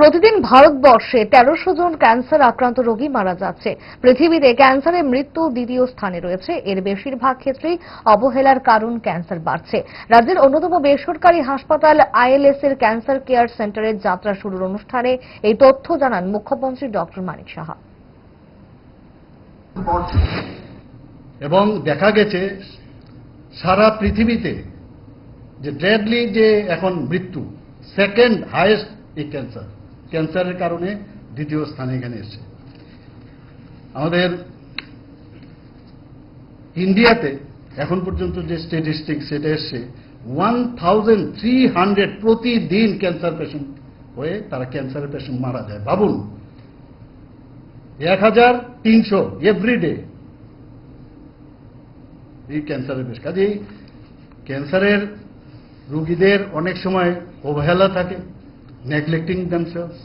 প্রতিদিন ভারতবর্ষে তেরোশো জন ক্যান্সার আক্রান্ত রোগী মারা যাচ্ছে। পৃথিবীতে ক্যান্সারের মৃত্যু দ্বিতীয় স্থানে রয়েছে। এর বেশিরভাগ ক্ষেত্রেই অবহেলার কারণ ক্যান্সার বাড়ছে। রাজ্যের অন্যতম বেসরকারি হাসপাতাল আইএলএস এর ক্যান্সার কেয়ার সেন্টারের যাত্রা শুরুর অনুষ্ঠানে এই তথ্য জানান মুখ্যমন্ত্রী ডক্টর মানিক সাহা। এবং দেখা গেছে, সারা পৃথিবীতে যে ডেডলি যে এখন মৃত্যু সেকেন্ড হাইয়েস্ট এই ক্যান্সার। ক্যান্সারের কারণে দ্বিতীয় স্থানে এখানে এসছে। আমাদের ইন্ডিয়াতে এখন পর্যন্ত যে স্ট্যাটিস্টিক সেটা এসছে ওয়ান প্রতিদিন ক্যান্সার পেশেন্ট হয়ে তারা ক্যান্সারের পেশেন্ট মারা যায়। ভাবুন, এক হাজার তিনশো এভরিডে এই ক্যান্সারের পেশ কাজেই ক্যান্সারের রুগীদের অনেক সময় অবহেলা থাকে। Neglecting themselves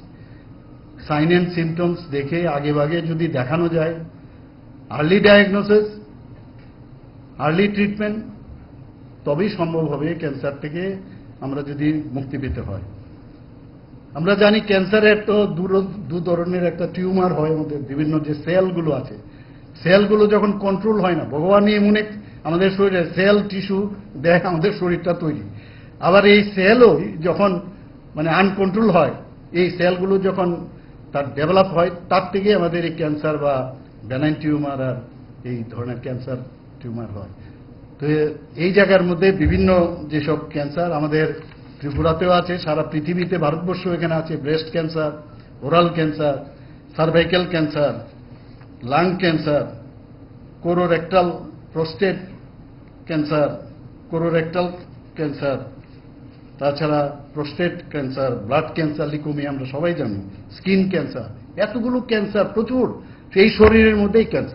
sign and symptoms দেখে আগে ভাগে যদি দেখানো যায় আর্লি ডায়াগনোসিস আর্লি ট্রিটমেন্ট তবেই সম্ভব হবে ক্যান্সার থেকে আমরা যদি মুক্তি পেতে হয়। আমরা জানি ক্যান্সারের তো দু ধরনের একটা টিউমার হয় আমাদের, বিভিন্ন যে সেলগুলো আছে। সেলগুলো যখন কন্ট্রোল হয় না, ভগবানই এমন এক আমাদের শরীরে সেল টিস্যু দেখ আমাদের শরীরটা তৈরি। আবার এই সেলও যখন মানে আনকন্ট্রোল হয়। এই সেলগুলো যখন তার ডেভেলপ হয়, তার থেকে আমাদের এই ক্যান্সার বা ব্যানাইন টিউমার আর এই ধরনের ক্যান্সার টিউমার হয়। তো এই জায়গার মধ্যে বিভিন্ন যেসব ক্যান্সার আমাদের ত্রিপুরাতেও আছে, সারা পৃথিবীতে ভারতবর্ষ এখানে আছে breast cancer oral cancer cervical cancer lung cancer colorectal prostate cancer colorectal cancer তাছাড়া prostate cancer blood cancer leukaemia আমরা সবাই জানি স্কিন ক্যান্সার এতগুলো ক্যান্সার প্রচুর, সেই শরীরের মধ্যেই ক্যান্সার